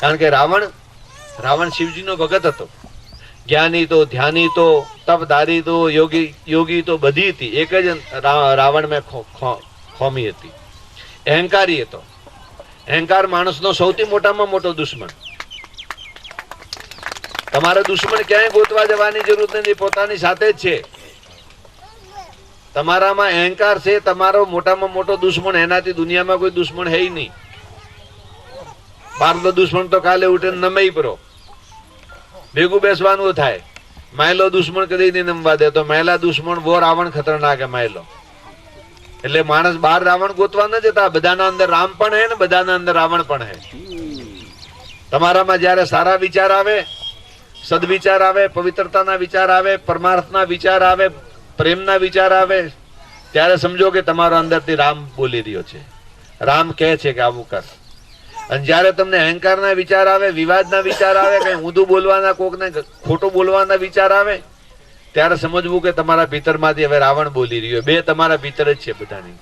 કારણ કે રાવણ રાવણ શિવજીનો ભગત હતો. જ્ઞાની તો, ધ્યાની તો તપધારી તો, યોગી યોગી તો બધી હતી. એક જ રાવણ મેં ખોમી હતી. અહંકારી હતો. અહંકાર માણસનો સૌથી મોટામાં મોટો દુશ્મન. તમારે દુશ્મન ક્યાંય ગોતવા જવાની જરૂર નથી. પોતાની સાથે જ છે. તમારામાં અહંકાર છે. તમારો મોટામાં મોટો દુશ્મન એનાથી દુનિયામાં કોઈ દુશ્મન હે નહીં. બહારનો દુશ્મન તો કાલે ઉઠે નમઈ પરો. ભેગું બેસવાનું થાય. માયલો દુશ્મન કદી નહીં નમવા દે. તો મહિલા દુશ્મન વો રાવણ ખતરનાક માયલો. એટલે માણસ બહાર રાવણ ગોતવા ન જતા, બધાના અંદર રામ પણ હે ને બધાના અંદર રાવણ પણ હે. તમારામાં જ્યારે સારા વિચાર આવે, સદવિચાર આવે, પવિત્રતાના વિચાર આવે, પરમાર્થના વિચાર આવે, પ્રેમના વિચાર આવે, ત્યારે સમજો કે તમારો અંદરથી રામ બોલી રહ્યો છે. રામ કહે છે કે આવું કર. અને જ્યારે તમને અહંકારના વિચાર આવે, વિવાદના વિચાર આવે, કઈ ઊંધું બોલવાના, કોકને ખોટું બોલવાના વિચાર આવે, ત્યારે સમજવું કે તમારા ભીતરમાંથી હવે રાવણ બોલી રહ્યો બે તમારા ભીતર જ છે બધાની.